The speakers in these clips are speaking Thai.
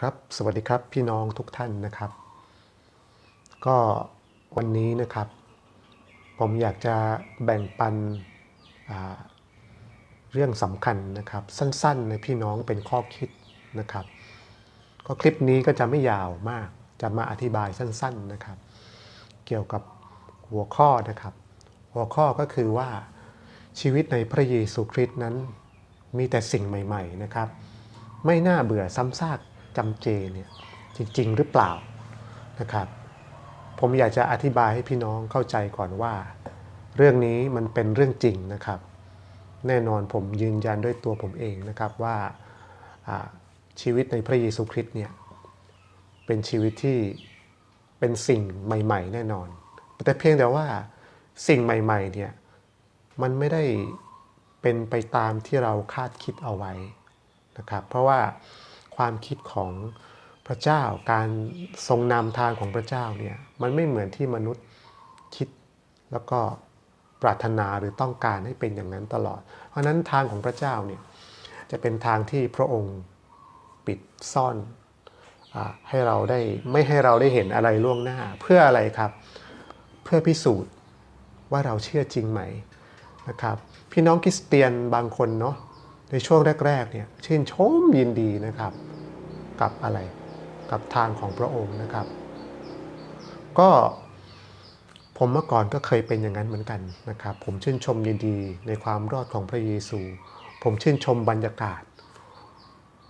ครับสวัสดีครับพี่น้องทุกท่านนะครับ ก็วันนี้นะครับ ผมอยากจะแบ่งปันเรื่องสำคัญนะครับ สั้นๆในพี่น้องเป็นข้อคิดนะครับ ก็คลิปนี้ก็จะไม่ยาวมากจะมาอธิบายสั้นๆนะครับ เกี่ยวกับหัวข้อนะครับ หัวข้อก็คือว่าชีวิตในพระเยซูคริสต์นั้น มีแต่สิ่งใหม่ ๆนะครับ ไม่น่าเบื่อซ้ำซาก จำเจเนี่ยจริง ๆ หรือเปล่านะครับ ผมอยากจะอธิบายให้พี่น้องเข้าใจก่อนว่า เรื่องนี้มันเป็นเรื่องจริงนะครับ แน่นอนผมยืนยันด้วยตัวผมเองนะครับว่าอ่าชีวิตในพระเยซูคริสต์เนี่ยเป็นชีวิตที่เป็นสิ่งใหม่ ๆ แน่นอน แต่เพียงแต่ว่าสิ่งใหม่ๆเนี่ยมันไม่ได้เป็นไปตามที่เราคาดคิดเอาไว้นะครับ เพราะว่า ความคิดของพระเจ้า การทรงนำทางของพระเจ้าเนี่ยมันไม่เหมือนที่มนุษย์คิดแล้วก็ปรารถนาหรือต้องการให้เป็นอย่างนั้นตลอด เพราะนั้นทางของพระเจ้าเนี่ยจะเป็นทางที่พระองค์ปิดซ่อนอให้เราได้ไม่ให้เราได้เห็นอะไรล่วงหน้า เพื่ออะไรครับ เพื่อพิสูจน์ว่าเราเชื่อจริงไหมนะครับ พี่น้องคริสเตียนบางคนเนาะ ในช่วงแรกๆเนี่ยชื่นชมยินดีนะครับ กับอะไรกับทางของพระองค์นะครับ ก็ผมเมื่อก่อนก็เคยเป็นอย่างนั้นเหมือนกันนะครับ ผมชื่นชมยินดีในความรอดของพระเยซู ผมชื่นชมบรรยากาศ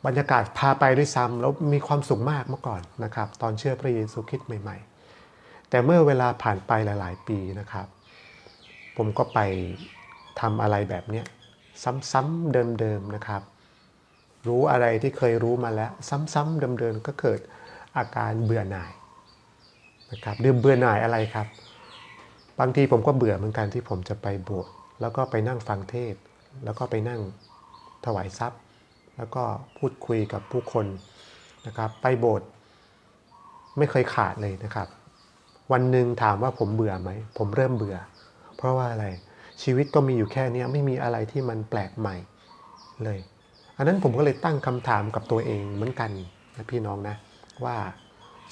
บรรยากาศพาไปด้วยซ้ำแล้วมีความสุขมากเมื่อก่อนนะครับ ตอนเชื่อพระเยซูคริสต์ใหม่ ๆ แต่เมื่อเวลาผ่านไปหลาย ๆ ปีนะครับ ผมก็ไปทำอะไรแบบเนี้ย ซ้ำๆเดิมๆนะครับ รู้อะไรที่เคยรู้มาแล้ว ซ้ำๆเดิมๆก็เกิดอาการเบื่อหน่ายนะครับเดือเบื่อหน่ายอะไรครับ บางทีผมก็เบื่อเหมือนกันที่ผมจะไปบวชแล้วก็ไปนั่งฟังเทศ แล้วก็ไปนั่งถวายทรัพย์ แล้วก็พูดคุยกับผู้คนนะครับ ไปโบสถ์ไม่เคยขาดเลยนะครับ วันหนึ่งถามว่าผมเบื่อไหม ผมเริ่มเบื่อ เพราะว่าอะไร ชีวิตก็มีอยู่แค่นี้ไม่มีอะไรที่มันแปลกใหม่เลย อันนั้นผมก็เลยตั้งคำถามกับตัวเองเหมือนกันนะพี่น้องนะว่า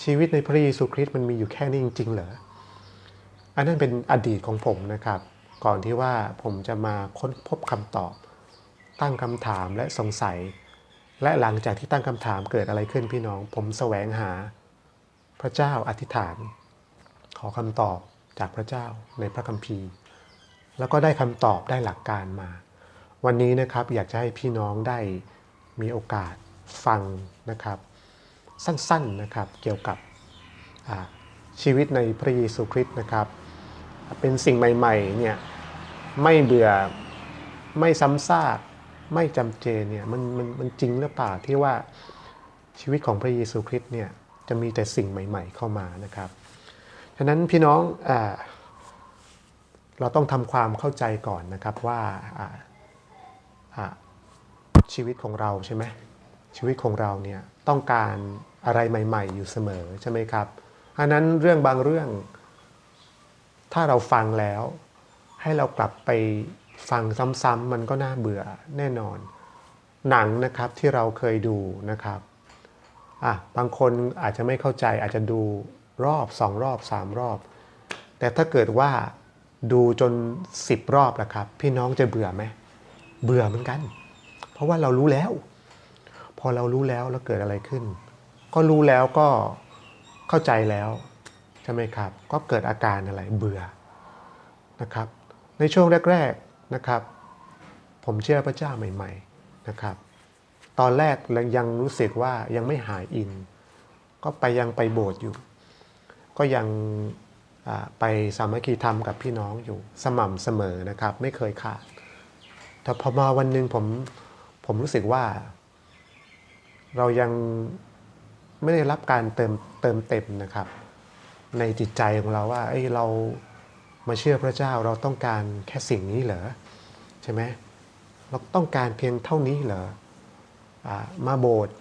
ชีวิตในพระเยซูคริสต์มันมีอยู่แค่นี้จริง ๆ เหรอ อันนั้นเป็นอดีตของผมนะครับ ก่อนที่ว่าผมจะมาค้นพบคำตอบ ตั้งคำถามและสงสัย และหลังจากที่ตั้งคำถามเกิดอะไรขึ้นพี่น้อง ผมแสวงหา พระเจ้าอธิษฐาน ขอคำตอบจากพระเจ้าในพระคัมภีร์ แล้วก็ได้คำตอบได้หลักการมา วันนี้นะครับอยากจะให้พี่น้องได้มีโอกาสฟังนะครับ สั้นๆนะครับเกี่ยวกับชีวิตในพระเยซูคริสต์นะครับ เป็นสิ่งใหม่ๆเนี่ยไม่เบื่อไม่ซ้ำซากไม่จำเจเนี่ยมันมันมันจริงหรือเปล่าที่ว่าชีวิตของพระเยซูคริสต์เนี่ยจะมีแต่สิ่งใหม่ ๆ เข้ามานะครับ ฉะนั้นพี่น้องอา เราต้องทำความเข้าใจก่อนนะครับว่าชีวิตของเราใช่ไหมชีวิตของเราเนี่ยต้องการอะไรใหม่ ๆ อยู่เสมอใช่ไหมครับอันนั้นเรื่องบางเรื่อง ถ้าเราฟังแล้ว ให้เรากลับไปฟังซ้ำๆมันก็น่าเบื่อแน่นอน หนังนะครับที่เราเคยดูนะครับอะบางคนอาจจะไม่เข้าใจอาจจะดูรอบสองรอบสามรอบ แต่ถ้าเกิดว่า ดูจนสิบรอบและครับ พี่น้องจะเบื่อไหมเบื่อเหมือนกัน เพราะว่าเรารู้แล้ว พอเรารู้แล้วแล้วเกิดอะไรขึ้น ก็รู้แล้วก็เข้าใจแล้วใช่ไหมครับ ก็เกิดอาการอะไรเบื่อนะครับ ในช่วงแรก ๆนะครับ ผมเชื่อพระเจ้าใหม่ ๆนะครับ ตอนแรกยังรู้สึกว่ายังไม่หายอิน ก็ไปยังไปโบสถ์อยู่ ก็ยัง ไปสามัคคีธรรมกับพี่น้องอยู่สม่ำเสมอนะครับ ไม่เคยขาดแต่พอมาวันหนึ่งผมผมรู้สึกว่า เรายังไม่ได้รับการเติมเติมเต็มนะครับ ในจิตใจของเราว่าเอ้ยเรามาเชื่อพระเจ้าเราต้องการแค่สิ่งนี้เหรอใช่ไหมเราต้องการเพียงเท่านี้เหรออมาโบสถ์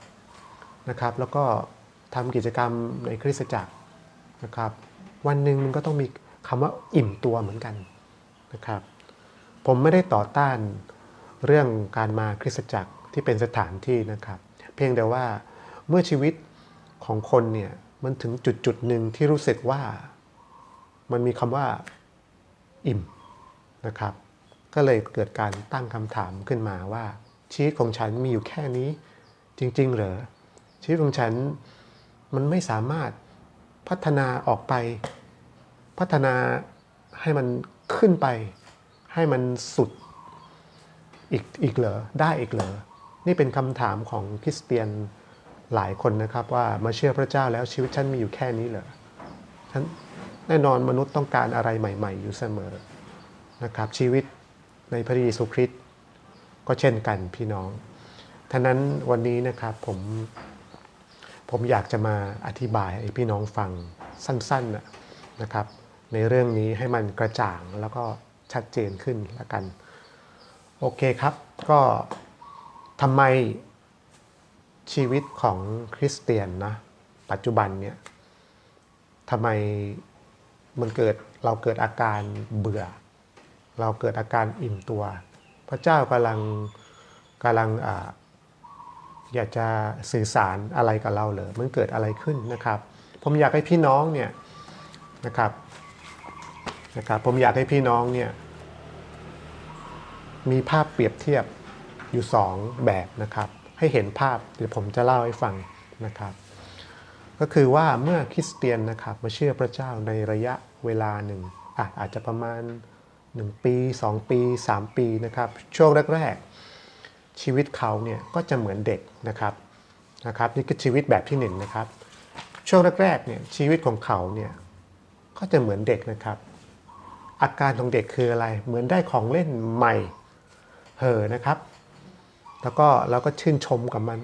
นะครับ แล้วก็ทำกิจกรรมในคริสตจักรนะครับ วันหนึ่งมันก็ต้องมีคำว่าอิ่มตัวเหมือนกันนะครับ ผมไม่ได้ต่อต้านเรื่องการมาคริสตจักรที่เป็นสถานที่นะครับ เพียงแต่ว่าเมื่อชีวิตของคนเนี่ยมันถึงจุดจุดหนึ่งที่รู้สึกว่ามันมีคำว่าอิ่มนะครับ ก็เลยเกิดการตั้งคำถามขึ้นมาว่า ชีวิตของฉันมีอยู่แค่นี้จริง ๆ เหรอชีวิตของฉันมันไม่สามารถ พัฒนาออกไป พัฒนาให้มันขึ้นไป ให้มันสุดอีกอีกเหรอได้อีกเหรอนี่เป็นคำถามของคริสเตียนหลายคนนะครับว่ามาเชื่อพระเจ้าแล้วชีวิตฉันมีอยู่แค่นี้เหรอฉันแน่นอนมนุษย์ต้องการอะไรใหม่ ๆ อยู่เสมอนะครับชีวิตในพระเยซูคริสต์ก็เช่นกันพี่น้องท่านั้นวันนี้นะครับผม ผมอยากจะมาอธิบายให้พี่น้องฟังสั้นๆนะนะครับ ในเรื่องนี้ให้มันกระจ่างแล้วก็ชัดเจนขึ้นละกัน โอเคครับ ก็ทำไมชีวิตของคริสเตียนนะปัจจุบันเนี่ยทำไมมันเกิดเราเกิดอาการเบื่อ เราเกิดอาการอิ่มตัว พระเจ้ากำลังกำลัง อยากจะสื่อสารอะไรกับเราเหรอมันเกิดอะไรขึ้นนะครับ ผมอยากให้พี่น้องเนี่ยนะครับนะครับ ผมอยากให้พี่น้องเนี่ยมีภาพเปรียบเทียบอยู่สองแบบนะครับ ให้เห็นภาพเดี๋ยวผมจะเล่าให้ฟังนะครับ ก็คือว่าเมื่อคริสเตียนนะครับมาเชื่อพระเจ้าในระยะเวลาหนึ่งอะอาจจะประมาณ 1 ปี 2 ปี 3 ปีนะครับ ช่วงแรก ๆ ชีวิตเขาเนี่ยก็จะเหมือนเด็กนะครับนะครับนี่คือชีวิตแบบที่หนึ่งนะครับ ช่วงแรกๆเนี่ยชีวิตของเขาเนี่ยก็จะเหมือนเด็กนะครับ อาการของเด็กคืออะไรเหมือนได้ของเล่นใหม่เห่อนะครับ แล้วก็เราก็ชื่นชมกับมัน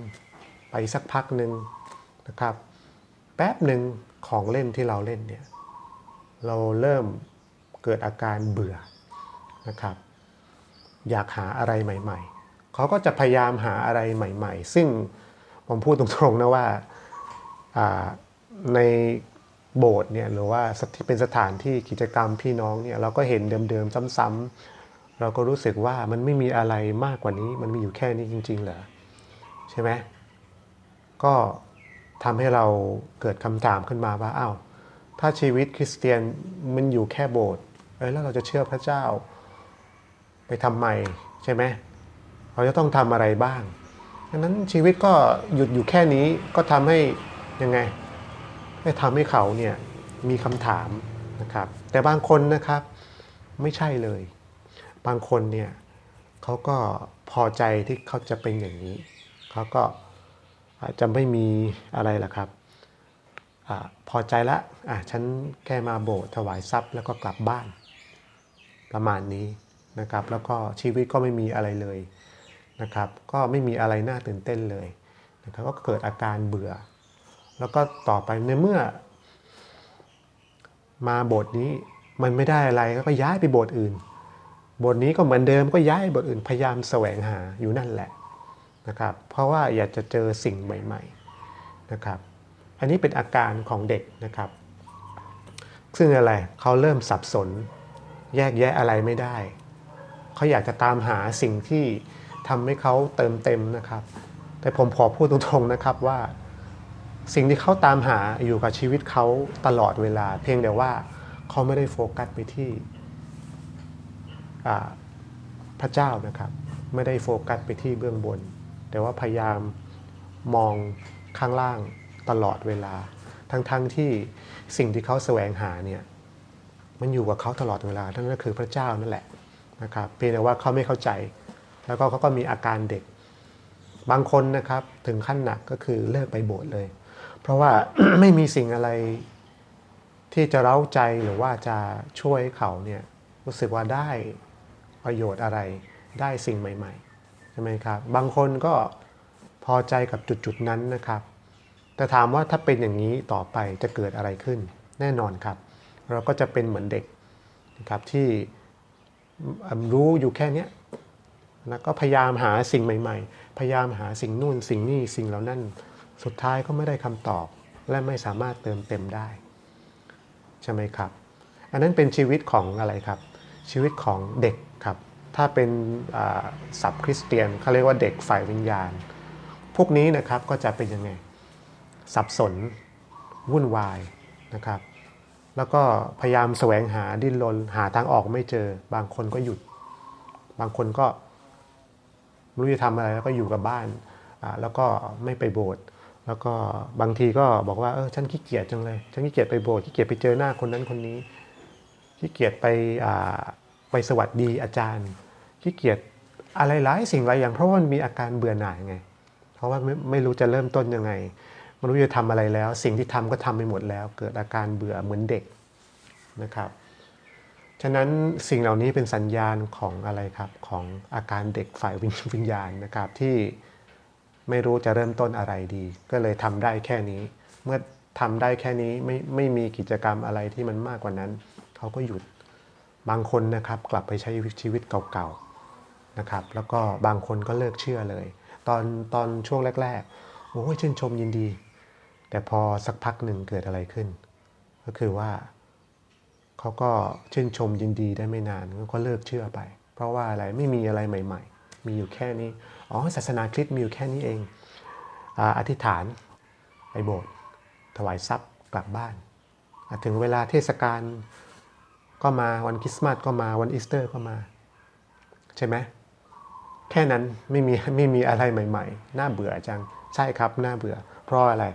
ไปสักพักหนึ่งนะครับ แป๊บหนึ่งของเล่นที่เราเล่นเนี่ยเราเริ่มเกิดอาการเบื่อนะครับ อยากหาอะไรใหม่ ๆ เขาก็จะพยายามหาอะไรใหม่ ๆ ซึ่งผมพูดตรงๆนะว่าในโบสถ์เนี่ยหรือว่าที่เป็นสถานที่กิจกรรมพี่น้องเนี่ยเราก็เห็นเดิมๆซ้ำๆเราก็รู้สึกว่ามันไม่มีอะไรมากกว่านี้ มันมีอยู่แค่นี้จริง ๆ เหรอใช่ไหมก็ทำให้เราเกิดคำถามขึ้นมาว่าอ้าวถ้าชีวิตคริสเตียนมันอยู่แค่โบสถ์เอ้แล้วเราจะเชื่อพระเจ้าไปทำไมใช่ไหม เราจะต้องทำอะไรบ้างดังนั้นชีวิตก็หยุดอยู่แค่นี้ก็ทำให้ยังไงให้ทำให้เขาเนี่ยมีคำถามนะครับ แต่บางคนนะครับไม่ใช่เลย บางคนเนี่ยเขาก็พอใจที่เขาจะเป็นอย่างนี้ เขาก็อาจจะไม่มีอะไรล่ะครับอพอใจละอะฉันแค่มาโบสถ์ถวายทรัพย์แล้วก็กลับบ้านประมาณนี้นะครับ แล้วก็ชีวิตก็ไม่มีอะไรเลย นะครับก็ไม่มีอะไรน่าตื่นเต้นเลยนะครับก็เกิดอาการเบื่อ แล้วก็ต่อไปในเมื่อ มาโบสถ์นี้มันไม่ได้อะไรก็ย้ายไปโบสถ์อื่น โบสถ์นี้ก็เหมือนเดิมก็ย้ายโบสถ์อื่นพยายามแสวงหาอยู่นั่นแหละนะครับเพราะว่าอยากจะเจอสิ่งใหม่ๆนะครับอันนี้เป็นอาการของเด็กนะครับ ซึ่งอะไรเขาเริ่มสับสน แยกแยะอะไรไม่ได้ เขาอยากจะตามหาสิ่งที่ ทำให้เขาเติมเต็มนะครับ แต่ผมขอพูดตรงๆนะครับว่า สิ่งที่เขาตามหาอยู่กับชีวิตเขาตลอดเวลา เพียงแต่ว่าเขาไม่ได้โฟกัสไปที่พระเจ้านะครับ ไม่ได้โฟกัสไปที่เบื้องบน แต่ว่าพยายามมองข้างล่างตลอดเวลา ทั้งๆทที่สิ่งที่เขาแสวงหาเนี่ยมันอยู่กับเขาตลอดเวลานั่นก็คือพระเจ้านั่นแหละนะครับเพียงแต่ว่าเขาไม่เข้าใจ แล้วก็เขาก็มีอาการเด็ก บางคนนะครับถึงขั้นหนักก็คือเลิกไปโบสถ์เลย เพราะว่าไม่มีสิ่งอะไรที่จะเร้าใจหรือว่าจะช่วยเขาเนี่ยรู้สึกว่าได้ประโยชน์อะไรได้สิ่งใหม่ๆใช่ไหมครับบางคนก็พอใจกับจุดๆนั้นนะครับ แต่ถามว่าถ้าเป็นอย่างนี้ต่อไปจะเกิดอะไรขึ้น แน่นอนครับ เราก็จะเป็นเหมือนเด็กนะครับที่รู้อยู่แค่เนี้ยแล้วก็พยายามหาสิ่งใหม่ ๆ พยายามหาสิ่งนู่นสิ่งนี้สิ่งเหล่านั้น สุดท้ายก็ไม่ได้คำตอบ และไม่สามารถเติมเต็มได้ ใช่ไหมครับ อันนั้นเป็นชีวิตของอะไรครับ ชีวิตของเด็กครับ ถ้าเป็นศัพท์คริสเตียนเขาเรียกว่าเด็กฝ่ายวิญญาณ พวกนี้นะครับก็จะเป็นยังไง สับสน วุ่นวายนะครับ แล้วก็พยายามแสวงหาดิ้นรนหาทางออกไม่เจอบางคนก็หยุด บางคนก็ ไม่รู้จะทำอะไรแล้วก็อยู่กับบ้านแล้วก็ไม่ไปโบสถ์แล้วก็บางทีก็บอกว่าเออฉันขี้เกียจจังเลย ฉันขี้เกียจไปโบสถ์ขี้เกียจไปเจอหน้าคนนั้นคนนี้ขี้เกียจไปไปสวัสดีอาจารย์ขี้เกียจอะไรหลายสิ่งหลายอย่างเพราะว่ามันมีอาการเบื่อหน่ายไง เพราะว่าไม่ไม่รู้จะเริ่มต้นยังไงไม่รู้จะทำอะไรแล้ว สิ่งที่ทำก็ทำไปหมดแล้ว เกิดอาการเบื่อเหมือนเด็กนะครับ ฉะนั้นสิ่งเหล่านี้เป็นสัญญาณของอะไรครับของอาการเด็กฝ่ายวิญวญญาณนะครับที่ไม่รู้จะเริ่มต้นอะไรดี ก็เลยทำได้แค่นี้ เมื่อทำได้แค่นี้ไม่ไม่มีกิจกรรมอะไรที่มันมากกว่านั้น เขาก็หยุดบางคนนะครับกลับไปใช้ชีวิตเก่าๆนะครับ แล้วก็บางคนก็เลิกเชื่อเลย ตอนตอนช่วงแรกๆโอ้ยชื่นชมยินดี แต่พอสักพักหนึ่งเกิดอะไรขึ้น ก็คือว่า เขาก็ชื่นชมยินดีได้ไม่นานก็เลิกเชื่อไป เพราะว่าอะไรไม่มีอะไรใหม่ ๆ มีอยู่แค่นี้อ๋อศาสนาคริสต์มีอยู่แค่นี้เองอธิษฐานไปโบสถ์ถวายทรัพย์กลับบ้าน ถึงเวลาเทศกาลก็มาวันคริสต์มาสก็มาวันอีสเตอร์ก็มา ใช่ไหมแค่นั้นไม่มีไม่มีอะไรใหม่ ๆ น่าเบื่อจังใช่ครับน่าเบื่อ เพราะอะไร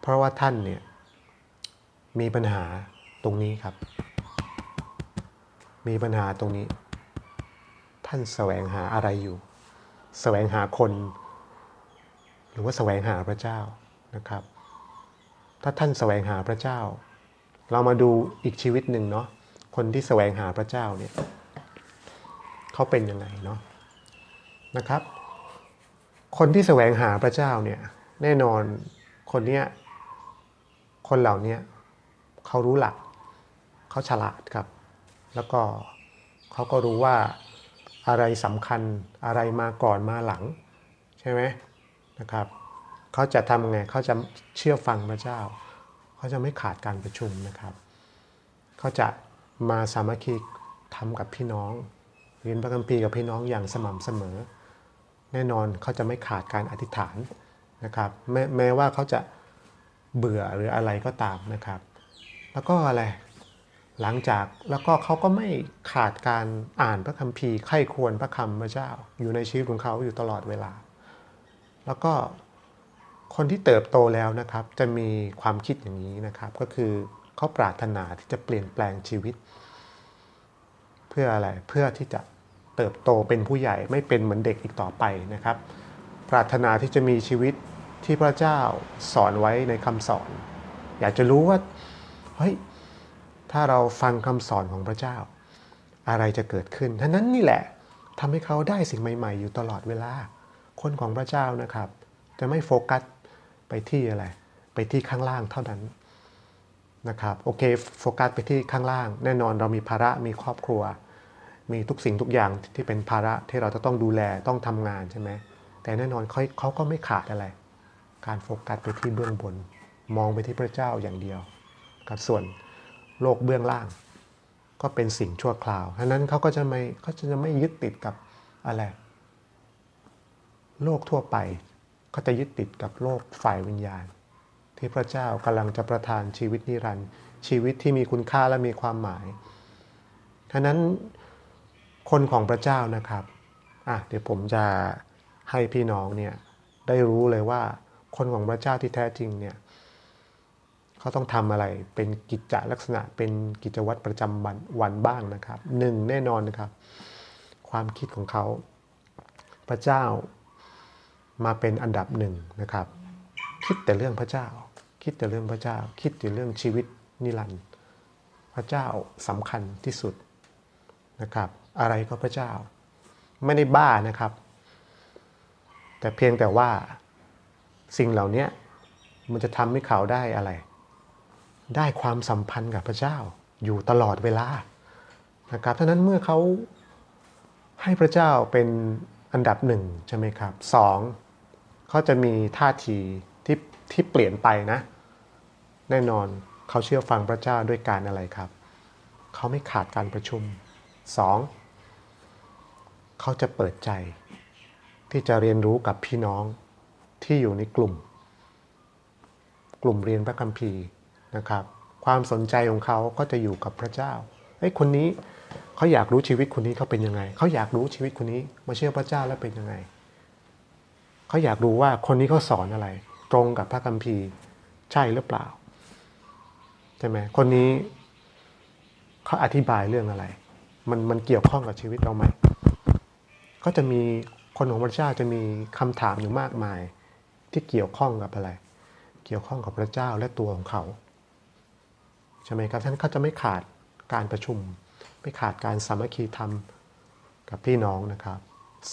เพราะว่าท่านเนี่ยมีปัญหา ตรงนี้ครับ มีปัญหาตรงนี้ ท่านแสวงหาอะไรอยู่แสวงหาคน หรือว่าแสวงหาพระเจ้านะครับ ถ้าท่านแสวงหาพระเจ้า เรามาดูอีกชีวิตหนึ่งเนาะคนที่แสวงหาพระเจ้าเนี่ยเขาเป็นยังไงเนาะนะครับ คนที่แสวงหาพระเจ้าเนี่ยแน่นอนคนเนี้ยคนเหล่านี้เขารู้หลัก เขาฉลาดครับ แล้วก็เขาก็รู้ว่าอะไรสำคัญอะไรมาก่อนมาหลัง ใช่ไหมนะครับเขาจะทำไงเขาจะเชื่อฟังพระเจ้าเขาจะไม่ขาดการประชุมนะครับเขาจะมาสามัคคีทำกับพี่น้องเรียนพระคัมภีร์กับพี่น้องอย่างสม่ำเสมอ แน่นอนเขาจะไม่ขาดการอธิษฐานนะครับแม้แม้ว่าเขาจะเบื่อหรืออะไรก็ตามนะครับ แล้วก็อะไร หลังจากแล้วก็เขาก็ไม่ขาดการอ่านพระคัมภีร์ไข้ควรพระคำพระเจ้า อยู่ในชีวิตของเขาอยู่ตลอดเวลา แล้วก็คนที่เติบโตแล้วนะครับ จะมีความคิดอย่างนี้นะครับ ก็คือเขาปรารถนาที่จะเปลี่ยนแปลงชีวิต เพื่ออะไรเพื่อที่จะเติบโตเป็นผู้ใหญ่ไม่เป็นเหมือนเด็กอีกต่อไปนะครับ ปรารถนาที่จะมีชีวิตที่พระเจ้าสอนไว้ในคำสอน อยากจะรู้ว่าเฮ้ย ถ้าเราฟังคำสอนของพระเจ้า อะไรจะเกิดขึ้นท่านั้นนี่แหละทำให้เขาได้สิ่งใหม่ ๆ อยู่ตลอดเวลา คนของพระเจ้านะครับ จะไม่โฟกัสไปที่อะไร ไปที่ข้างล่างเท่านั้นนะครับโอเคโฟกัสไปที่ข้างล่าง แน่นอนเรามีภาระมีครอบครัว มีทุกสิ่งทุกอย่างที่เป็นภาระที่เราจะต้องดูแลต้องทำงานใช่ไหมแต่แน่นอนเขาเขาก็ไม่ขาดอะไร การโฟกัสไปที่เบื้องบน มองไปที่พระเจ้าอย่างเดียวครับส่วน โลกเบื้องล่าง ก็เป็นสิ่งชั่วคราวฉะนั้นเขาก็จะไม่เขาจะไม่ยึดติดกับอะไร โลกทั่วไปเขาจะยึดติดกับโลกฝ่ายวิญญาณ ที่พระเจ้ากำลังจะประทานชีวิตนิรันดร์ชีวิตที่มีคุณค่าและมีความหมายฉะนั้นคนของพระเจ้านะครับอะเดี๋ยวผมจะให้พี่น้องเนี่ยได้รู้เลยว่าคนของพระเจ้าที่แท้จริงเนี่ย เขาต้องทำอะไรเป็นกิจจลักษณะเป็นกิจวัตรประจำวันวันบ้างนะครับหนึ่งแน่นอนนะครับ ความคิดของเขา พระเจ้ามาเป็นอันดับหนึ่งนะครับ คิดแต่เรื่องพระเจ้า คิดแต่เรื่องพระเจ้า คิดแต่เรื่องชีวิตนิรันดร์พระเจ้าสำคัญที่สุดนะครับ อะไรก็พระเจ้า ไม่ได้บ้านะครับ แต่เพียงแต่ว่าสิ่งเหล่านี้มันจะทำให้เขาได้อะไร ได้ความสัมพันธ์กับพระเจ้าอยู่ตลอดเวลานะครับฉะนั้นเมื่อเขาให้พระเจ้าเป็นอันดับหนึ่งใช่ไหมครับสองเขาจะมีท่าทีที่ที่เปลี่ยนไปนะ แน่นอนเขาเชื่อฟังพระเจ้าด้วยการอะไรครับ เขาไม่ขาดการประชุมสองเขาจะเปิดใจ ที่จะเรียนรู้กับพี่น้องที่อยู่ในกลุ่ม กลุ่มเรียนพระคัมภีร์ นะครับ ความสนใจของเขาก็จะอยู่กับพระเจ้าไอ้ยคนนี้เขาอยากรู้ชีวิตคนนี้เขาเป็นยังไง เขาอยากรู้ชีวิตคนนี้มาเชื่อพระเจ้าแล้วเป็นยังไง เขาอยากรู้ว่าคนนี้เขาสอนอะไร ตรงกับพระคัมภีร์ใช่หรือเปล่าใช่ไหมคนนี้เขาอธิบายเรื่องอะไร มันมันเกี่ยวข้องกับชีวิตเราไหมก็จะมีคนของพระเจ้าจะมีคำถามอยู่มากมายที่เกี่ยวข้องกับอะไร เกี่ยวข้องกับพระเจ้าและตัวของเขา ใช่ไหมครับท่านเขาจะไม่ขาดการประชุม ไม่ขาดการสามัคคีธรรมกับพี่น้องนะครับ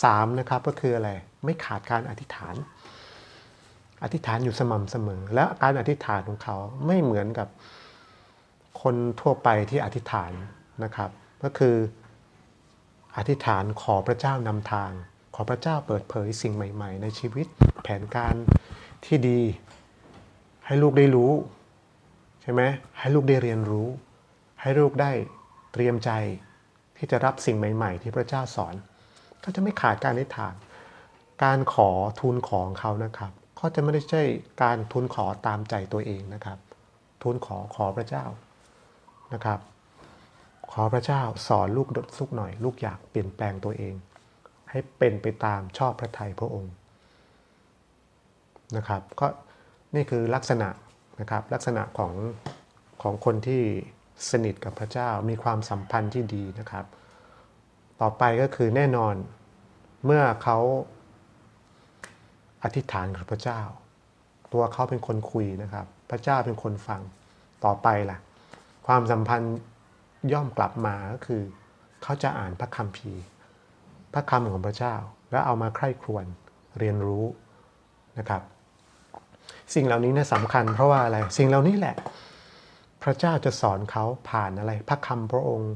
สามนะครับก็คืออะไรไม่ขาดการอธิษฐาน อธิษฐานอยู่สม่ำเสมอ และการอธิษฐานของเขาไม่เหมือนกับคนทั่วไปที่อธิษฐานนะครับ ก็คืออธิษฐานขอพระเจ้านำทาง ขอพระเจ้าเปิดเผยสิ่งใหม่ ๆ ในชีวิตแผนการที่ดี ให้ลูกได้รู้ ใช่ไหมให้ลูกได้เรียนรู้ ให้ลูกได้เตรียมใจที่จะรับสิ่งใหม่ ๆ ที่พระเจ้าสอน ก็จะไม่ขาดการอธิษฐาน การขอทูลของเขานะครับเขาจะไม่ได้ใช่การทูลขอตามใจตัวเองนะครับ ทูลขอขอพระเจ้านะครับ ขอพระเจ้าสอนลูกดดสุกหน่อย ลูกอยากเปลี่ยนแปลงตัวเอง ให้เป็นไปตามชอบพระทัยพระองค์นะครับก็นี่คือลักษณะ นะครับลักษณะของของคนที่สนิทกับพระเจ้ามีความสัมพันธ์ที่ดีนะครับ ต่อไปก็คือแน่นอนเมื่อเขาอธิษฐานกับพระเจ้า ตัวเขาเป็นคนคุยนะครับ พระเจ้าเป็นคนฟังต่อไปล่ะ ความสัมพันธ์ย่อมกลับมาก็คือ เขาจะอ่านพระคัมภีร์ พระคำของพระเจ้า แล้วเอามาใคร่ครวญเรียนรู้นะครับ สิ่งเหล่านี้นะสำคัญเพราะว่าอะไร สิ่งเหล่านี้แหละ พระเจ้าจะสอนเขาผ่านอะไร พระคำพระองค์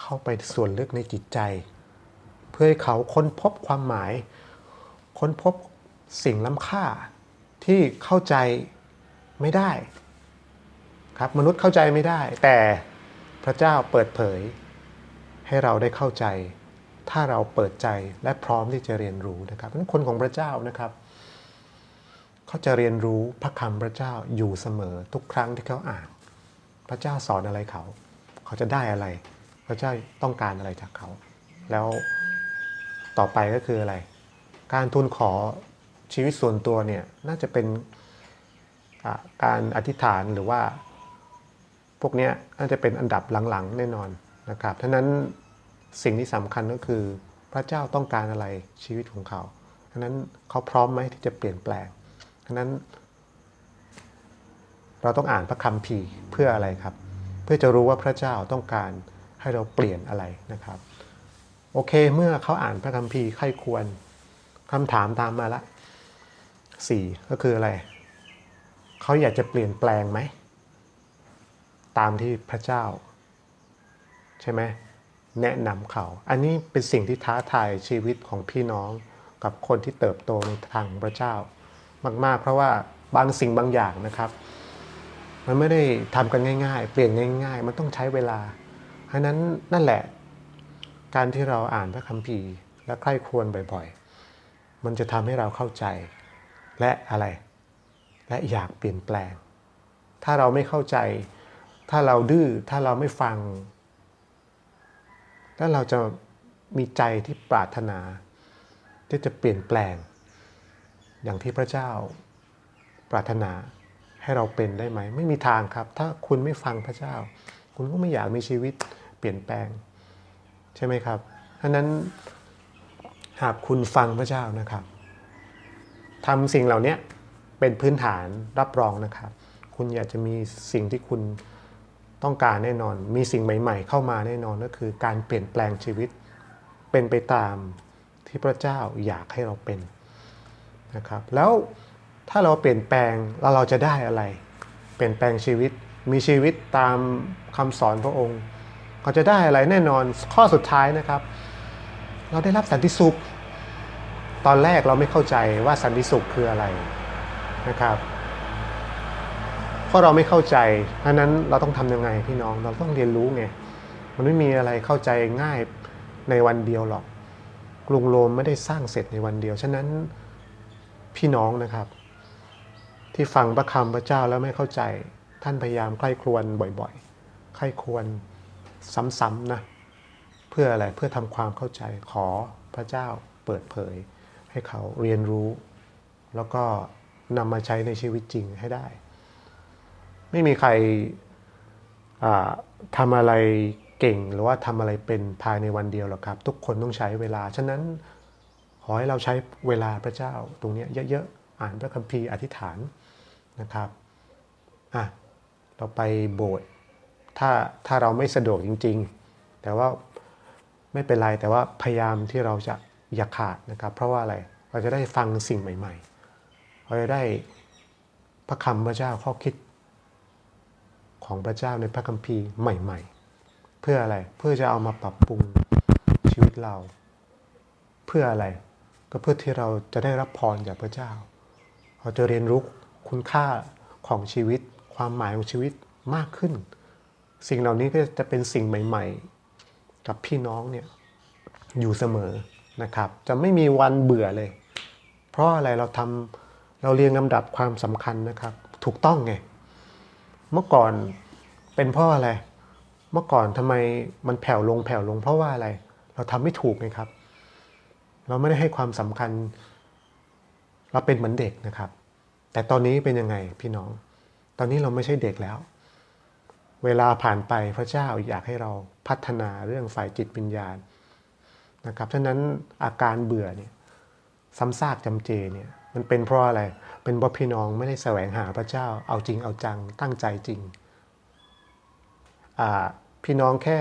เข้าไปส่วนลึกในจิตใจ เพื่อให้เขาค้นพบความหมาย ค้นพบสิ่งล้ำค่าที่เข้าใจไม่ได้ ครับมนุษย์เข้าใจไม่ได้ แต่พระเจ้าเปิดเผย ให้เราได้เข้าใจ ถ้าเราเปิดใจและพร้อมที่จะเรียนรู้นะครับนั้นคนของพระเจ้านะครับ เขาจะเรียนรู้พระคำพระเจ้าอยู่เสมอทุกครั้งที่เขาอ่าน พระเจ้าสอนอะไรเขา เขาจะได้อะไร พระเจ้าต้องการอะไรจากเขา แล้วต่อไปก็คืออะไร การทูลขอชีวิตส่วนตัวเนี่ยน่าจะเป็นการอธิษฐานหรือว่า พวกนี้น่าจะเป็นอันดับหลังๆแน่นอนนะครับฉะนั้นสิ่งที่สำคัญก็คือพระเจ้าต้องการอะไรชีวิตของเขาฉะนั้นเขาพร้อมไหมที่จะเปลี่ยนแปลง ฉะนั้น เราต้องอ่านพระคัมภีร์เพื่ออะไรครับ เพื่อจะรู้ว่าพระเจ้าต้องการให้เราเปลี่ยนอะไรนะครับ โอเคเมื่อเขาอ่านพระคัมภีร์ใครควรคำถามตามมาละสี่ก็คืออะไร เขาอยากจะเปลี่ยนแปลงไหม ตามที่พระเจ้า ใช่ไหมแนะนำเขา อันนี้เป็นสิ่งที่ท้าทายชีวิตของพี่น้องกับคนที่เติบโตในทางของพระเจ้า มาก ๆ เพราะว่าบางสิ่งบางอย่างนะครับ มันไม่ได้ทำกันง่าย ๆ เปลี่ยนง่าย ๆ มันต้องใช้เวลาเพราะนั้นนั่นแหละ การที่เราอ่านพระคัมภีร์ และใคร่ควญบ่อย ๆ มันจะทำให้เราเข้าใจ และอะไร และอยากเปลี่ยนแปลง ถ้าเราไม่เข้าใจ ถ้าเราดื้อถ้าเราไม่ฟังแล้วเราจะมีใจที่ปรารถนา ที่จะเปลี่ยนแปลง อย่างที่พระเจ้าปรารถนาให้เราเป็นได้ไหม ไม่มีทางครับ ถ้าคุณไม่ฟังพระเจ้า คุณก็ไม่อยากมีชีวิตเปลี่ยนแปลง ใช่ไหมครับเพราะนั้นหากคุณฟังพระเจ้านะครับทำสิ่งเหล่านี้เป็นพื้นฐานรับรองนะครับ คุณอยากจะมีสิ่งที่คุณต้องการแน่นอน มีสิ่งใหม่ ๆ เข้ามาแน่นอนก็คือการเปลี่ยนแปลงชีวิตเป็นไปตามที่พระเจ้าอยากให้เราเป็น นะครับแล้วถ้าเราเปลี่ยนแปลงแล้วเราจะได้อะไร เปลี่ยนแปลงชีวิตมีชีวิตตามคำสอนพระองค์เราจะได้อะไรแน่นอนข้อสุดท้ายนะครับ เราได้รับสันติสุข ตอนแรกเราไม่เข้าใจว่าสันติสุขคืออะไรนะครับเพราะเราไม่เข้าใจเพราะนั้นเราต้องทำยังไงพี่น้องเราต้องเรียนรู้ไงมันไม่มีอะไรเข้าใจง่ายในวันเดียวหรอกกรุงโรมไม่ได้สร้างเสร็จในวันเดียว ฉะนั้น พี่น้องนะครับ ที่ฟังพระคำพระเจ้าแล้วไม่เข้าใจ ท่านพยายามใคร่ครวญบ่อยๆใคร่ครวญซ้ำๆนะเพื่ออะไรเพื่อทำความเข้าใจขอพระเจ้าเปิดเผย ให้เขาเรียนรู้ แล้วก็นำมาใช้ในชีวิตจริงให้ได้ ไม่มีใครทำอะไรเก่งหรือว่าทำอะไรเป็นภายในวันเดียวหรอกครับ ทุกคนต้องใช้เวลาฉะนั้น ขอให้เราใช้เวลาพระเจ้าตรงนี้เยอะๆ อ่านพระคัมภีร์อธิษฐานนะครับอะเราไปโบสถ์ถ้าถ้าเราไม่สะดวกจริง ๆ แต่ว่าไม่เป็นไรแต่ว่าพยายามที่เราจะอย่าขาดนะครับ เพราะว่าอะไรเราจะได้ฟังสิ่งใหม่ ๆ เราจะได้พระคำพระเจ้าข้อคิด ของพระเจ้าในพระคัมภีร์ใหม่ ๆ เพื่ออะไรเพื่อจะเอามาปรับปรุงชีวิตเรา เพื่ออะไร ก็เพื่อที่เราจะได้รับพรจากพระเจ้า เราจะเรียนรู้คุณค่าของชีวิต ความหมายของชีวิตมากขึ้น สิ่งเหล่านี้ก็จะเป็นสิ่งใหม่ ๆ กับพี่น้องเนี่ยอยู่เสมอนะครับ จะไม่มีวันเบื่อเลย เพราะอะไรเราทำเราเรียงลำดับความสำคัญนะครับ ถูกต้องไง เมื่อก่อนเป็นเพราะอะไร เมื่อก่อนทำไมมันแผ่วลงแผ่วลงเพราะว่าอะไร เราทำไม่ถูกไงครับ เราไม่ได้ให้ความสำคัญ เราเป็นเหมือนเด็กนะครับ แต่ตอนนี้เป็นยังไงพี่น้อง ตอนนี้เราไม่ใช่เด็กแล้ว เวลาผ่านไปพระเจ้าอยากให้เราพัฒนาเรื่องฝ่ายจิตวิญญาณนะครับฉะนั้นอาการเบื่อเนี่ยซ้ำซากจำเจเนี่ยมันเป็นเพราะอะไร เป็นเพราะพี่น้องไม่ได้แสวงหาพระเจ้า เอาจริงเอาจัง ตั้งใจจริง พี่น้องแค่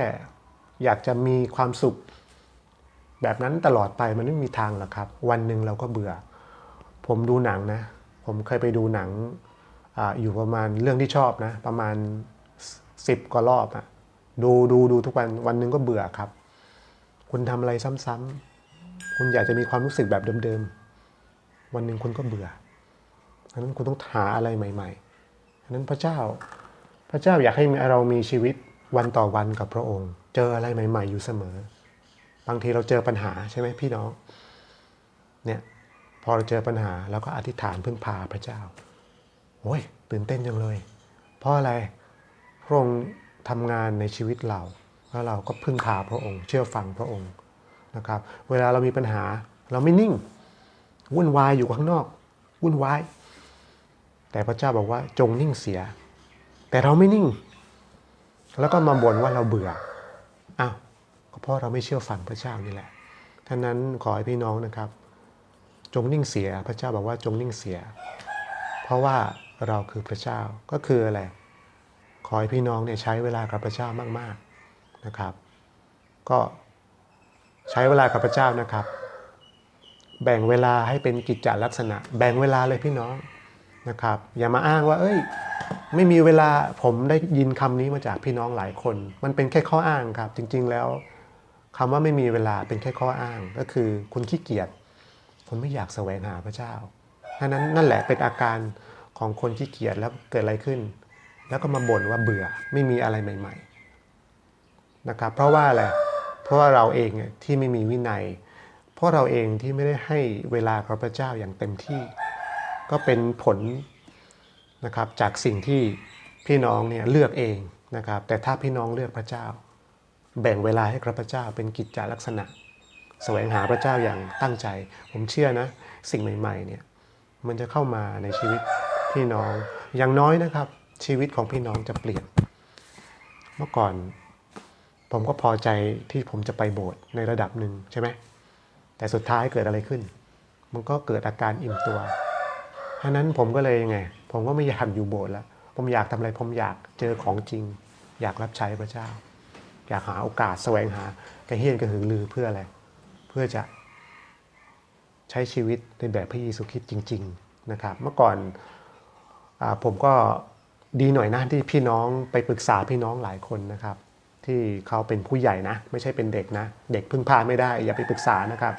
อยากจะมีความสุข แบบนั้นตลอดไปมันไม่มีทางหรอกครับ วันหนึ่งเราก็เบื่อ ผมดูหนังนะ ผมเคยไปดูหนังออยู่ประมาณเรื่องที่ชอบนะ ประมาณสิบกว่ารอบอะดูดูดูทุกวันวันหนึ่งก็เบื่อครับ คุณทำอะไรซ้ำๆคุณอยากจะมีความรู้สึกแบบเดิมๆ วันหนึ่งคุณก็เบื่อดังนั้นคุณต้องหาอะไรใหม่ๆดังนั้นพระเจ้าพระเจ้าอยากให้เรามีชีวิตวันต่อวันกับพระองค์ เจออะไรใหม่ ๆ อยู่เสมอ บางทีเราเจอปัญหาใช่ไหมพี่น้อง เนี่ยพอเราเจอปัญหาเราก็อธิษฐานพึ่งพาพระเจ้าโอ้ยตื่นเต้นจังเลย เพราะอะไรพระองค์ทำงานในชีวิตเราแล้วเราก็พึ่งพาพระองค์ เชื่อฟังพระองค์นะครับ เวลาเรามีปัญหาเราไม่นิ่ง วุ่นวายอยู่ข้างนอก วุ่นวาย แต่พระเจ้าบอกว่าจงนิ่งเสีย แต่เราไม่นิ่ง แล้วก็มาบ่นว่าเราเบื่อ เพราะเราไม่เชื่อฟังพระเจ้านี่แหละท่านั้นขอให้พี่น้องนะครับ จงนิ่งเสียพระเจ้าบอกว่าจงนิ่งเสีย เพราะว่าเราคือพระเจ้าก็คืออะไรขอให้พี่น้องเนี่ยใช้เวลากับพระเจ้ามากๆนะครับ ก็ใช้เวลากับพระเจ้านะครับ แบ่งเวลาให้เป็นกิจจลักษณะ แบ่งเวลาเลยพี่น้องนะครับ อย่ามาอ้างว่า เอ้ย ไม่มีเวลาผมได้ยินคำนี้มาจากพี่น้องหลายคน มันเป็นแค่ข้ออ้างครับ จริง ๆ แล้ว คำว่าไม่มีเวลาเป็นแค่ข้ออ้าง ก็คือคุณขี้เกียจคุณไม่อยากแสวงหาพระเจ้าดังนั้นนั่นแหละเป็นอาการของคนขี้เกียจแล้วเกิดอะไรขึ้น แล้วก็มาบ่นว่าเบื่อไม่มีอะไรใหม่ ๆ นะครับ เพราะว่าอะไรเพราะว่าเราเองที่ไม่มีวินัย เพราะเราเองที่ไม่ได้ให้เวลากับพระเจ้าอย่างเต็มที่ ก็เป็นผลนะครับจากสิ่งที่พี่น้องเนี่ยเลือกเองนะครับ แต่ถ้าพี่น้องเลือกพระเจ้า แบ่งเวลาให้กับพระเจ้าเป็นกิจจลักษณะแสวงหาพระเจ้าอย่างตั้งใจ ผมเชื่อนะ สิ่งใหม่ๆเนี่ยมันจะเข้ามาในชีวิตพี่น้องอย่างน้อยนะครับ ชีวิตของพี่น้องจะเปลี่ยน เมื่อก่อน ผมก็พอใจที่ผมจะไปโบสถ์ในระดับหนึ่งใช่ไหมแต่สุดท้ายเกิดอะไรขึ้น มันก็เกิดอาการอิ่มตัวฉะนั้นผมก็เลยยังไง ผมก็ไม่อยากอยู่โบสถ์แล้ว ผมอยากทำอะไร ผมอยากเจอของจริง อยากรับใช้พระเจ้า อยากหาโอกาสแสวงหากระเฮียนกระหือรือเพื่ออะไร เพื่อจะใช้ชีวิตในแบบพระเยซูคริสต์จริง ๆนะครับ เมื่อก่อนอผมก็ดีหน่อยนะที่พี่น้องไปปรึกษาพี่น้องหลายคนนะครับ ที่เขาเป็นผู้ใหญ่นะ ไม่ใช่เป็นเด็กนะ เด็กพึ่งพาไม่ได้ อย่าไปปรึกษานะครับ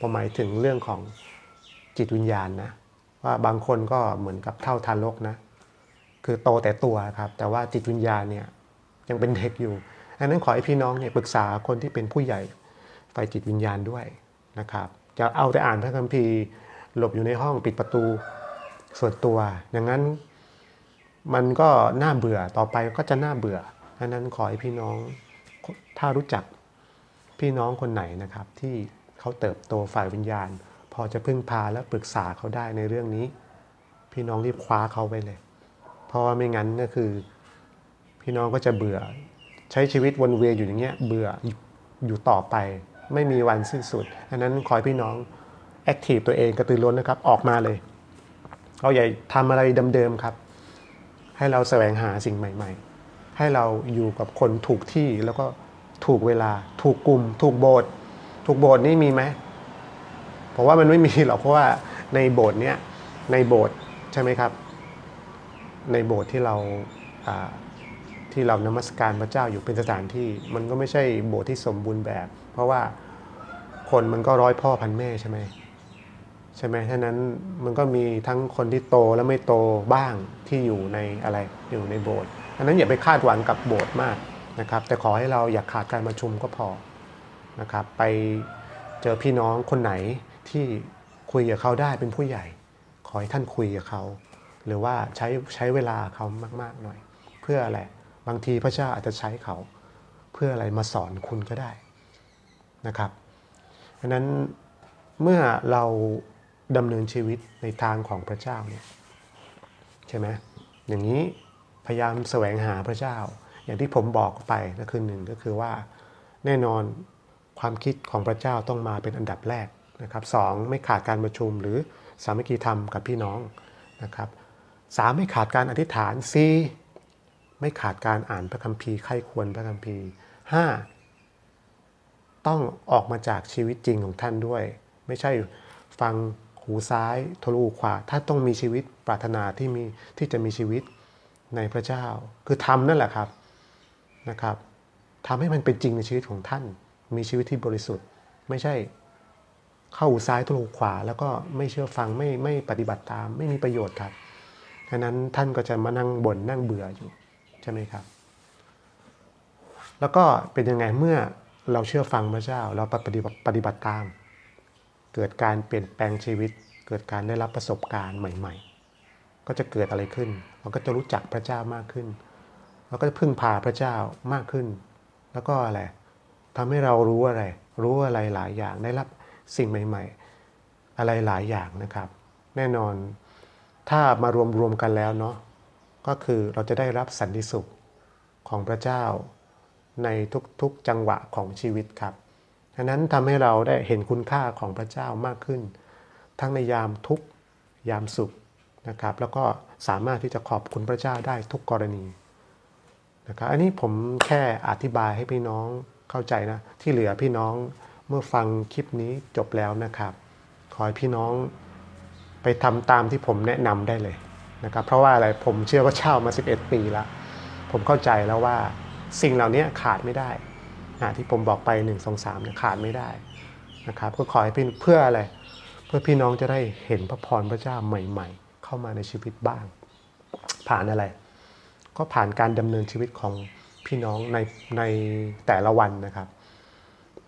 ผมหมายถึงเรื่องของจิตวิญญาณนะว่าบางคนก็เหมือนกับเท่าทารกนะ คือโตแต่ตัวครับ แต่ว่าจิตวิญญาณเนี่ยยังเป็นเด็กอยู่ ดังนั้นขอให้พี่น้องเนี่ยปรึกษาคนที่เป็นผู้ใหญ่ฝ่ายจิตวิญญาณด้วยนะครับ จะเอาแต่อ่านพระคัมภีร์หลบอยู่ในห้องปิดประตูส่วนตัว อย่างนั้นมันก็น่าเบื่อต่อไปก็จะน่าเบื่อดังนั้นขอให้พี่น้องถ้ารู้จักพี่น้องคนไหนนะครับ ที่เขาเติบโตฝ่ายวิญญาณ พอจะพึ่งพาและปรึกษาเขาได้ในเรื่องนี้ พี่น้องรีบคว้าเขาไปเลย เพราะว่าไม่งั้นก็คือ พี่น้องก็จะเบื่อ ใช้ชีวิตวนเวียนอยู่อย่างเงี้ยเบื่ออยู่ต่อไป ไม่มีวันสิ้นสุดดังนั้นขอให้พี่น้องแอคทีฟตัวเองกระตือร้นนะครับออกมาเลยเราอย่าทำอะไรเดิมๆครับ ให้เราแสวงหาสิ่งใหม่ ๆ ให้เราอยู่กับคนถูกที่แล้วก็ถูกเวลา ถูกกลุ่ม ถูกโบสถ์ถูกโบสถ์นี่มีไหมเพราะว่ามันไม่มีหรอกเพราะว่าในโบสถ์เนี้ยในโบสถ์ใช่ไหมครับ ในโบสถ์ที่เรา ที่เรานมัสการพระเจ้าอยู่เป็นสถานที่ มันก็ไม่ใช่โบสถ์ที่สมบูรณ์แบบ เพราะว่าคนมันก็ร้อยพ่อพันแม่ใช่ไหมใช่ไหมฉะนั้นมันก็มีทั้งคนที่โตและไม่โตบ้างที่อยู่ในอะไรอยู่ในโบสถ์อันนั้นอย่าไปคาดหวังกับโบสถ์มากนะครับ แต่ขอให้เราอย่าขาดการประชุมก็พอนะครับไปเจอพี่น้องคนไหนที่คุยกับเขาได้เป็นผู้ใหญ่ ขอให้ท่านคุยกับเขา หรือว่าใช้ใช้เวลาเขามาก ๆ หน่อย เพื่ออะไร บางทีพระเจ้าอาจจะใช้เขาเพื่ออะไรมาสอนคุณก็ได้นะครับเพราะนั้นเมื่อเราดำเนินชีวิตในทางของพระเจ้าเนี่ยใช่ไหมอย่างนี้พยายามแสวงหาพระเจ้า อย่างที่ผมบอกไปก็คือหนึ่งก็คือว่าแน่นอนความคิดของพระเจ้าต้องมาเป็นอันดับแรกนะครับสองไม่ขาดการประชุมหรือสามัคคีธรรมกับพี่น้องนะครับสามไม่ขาดการอธิษฐานสี่ ไม่ขาดการอ่านพระคัมภีร์ไข้ควรพระคัมภีร์ห้าต้องออกมาจากชีวิตจริงของท่านด้วย ไม่ใช่ฟังหูซ้ายทะลุขวาถ้านต้องมีชีวิตปรารถนาที่มีที่จะมีชีวิตในพระเจ้า คือทำนั่นแหละครับนะครับทำให้มันเป็นจริงในชีวิตของท่าน มีชีวิตที่บริสุทธิ์ ไม่ใช่เข้าหูซ้ายทะลุขวา แล้วก็ไม่เชื่อฟังไม่ไม่ปฏิบัติตาม ไม่มีประโยชน์ครับดังนั้นท่านก็จะมานั่งบ่นนั่งเบื่ออยู่ ใช่ไหมครับ แล้วก็เป็นยังไงเมื่อเราเชื่อฟังพระเจ้า เราปฏิบัติปฏิบัติตาม เกิดการเปลี่ยนแปลงชีวิต เกิดการได้รับประสบการณ์ใหม่ ๆ ก็จะเกิดอะไรขึ้น เราก็จะรู้จักพระเจ้ามากขึ้นเราก็จะพึ่งพาพระเจ้ามากขึ้น แล้วก็อะไรทำให้เรารู้อะไร รู้อะไรหลายอย่างได้รับสิ่งใหม่ ๆ อะไรหลายอย่างนะครับ แน่นอนถ้ามารวมรวมกันแล้วเนาะ ก็คือเราจะได้รับสันติสุขของพระเจ้าในทุกๆจังหวะของชีวิตครับดังนั้นทำให้เราได้เห็นคุณค่าของพระเจ้ามากขึ้น ทั้งในยามทุกยามสุขนะครับ แล้วก็สามารถที่จะขอบคุณพระเจ้าได้ทุกกรณีนะครับอันนี้ผมแค่อธิบายให้พี่น้องเข้าใจนะ ที่เหลือพี่น้องเมื่อฟังคลิปนี้จบแล้วนะครับ ขอให้พี่น้องไปทำตามที่ผมแนะนำได้เลย นะครับเพราะว่าอะไรผมเชื่อว่าเช่ามา 11 ปีแล้ว ผมเข้าใจแล้วว่าสิ่งเหล่านี้ขาดไม่ได้นะที่ผมบอกไป 1 2 3เนี่ยขาดไม่ได้นะครับก็ขอให้พี่เพื่ออะไรเพื่อพี่น้องจะได้เห็นพระพรพระเจ้าใหม่ ๆ เข้ามาในชีวิตบ้าง ผ่านอะไร ก็ผ่านการดำเนินชีวิตของพี่น้องในในแต่ละวันนะครับ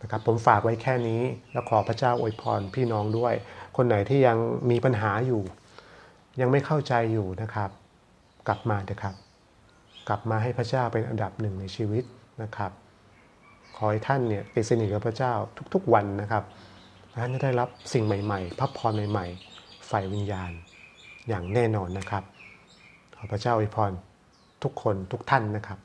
นะครับ ผมฝากไว้แค่นี้แล้วขอพระเจ้าอวยพรพี่น้องด้วย คนไหนที่ยังมีปัญหาอยู่ ยังไม่เข้าใจอยู่นะครับ กลับมาเถอะครับ กลับมาให้พระเจ้าเป็นอันดับหนึ่งในชีวิตนะครับ ขอให้ท่านเนี่ยติดสนิทกับพระเจ้าทุกๆวันนะครับท่านจะได้รับสิ่งใหม่ๆพระพรใหม่ๆฝ่ายวิญญาณอย่างแน่นอนนะครับ ขอพระเจ้าอวยพรทุกคนทุกท่านนะครับ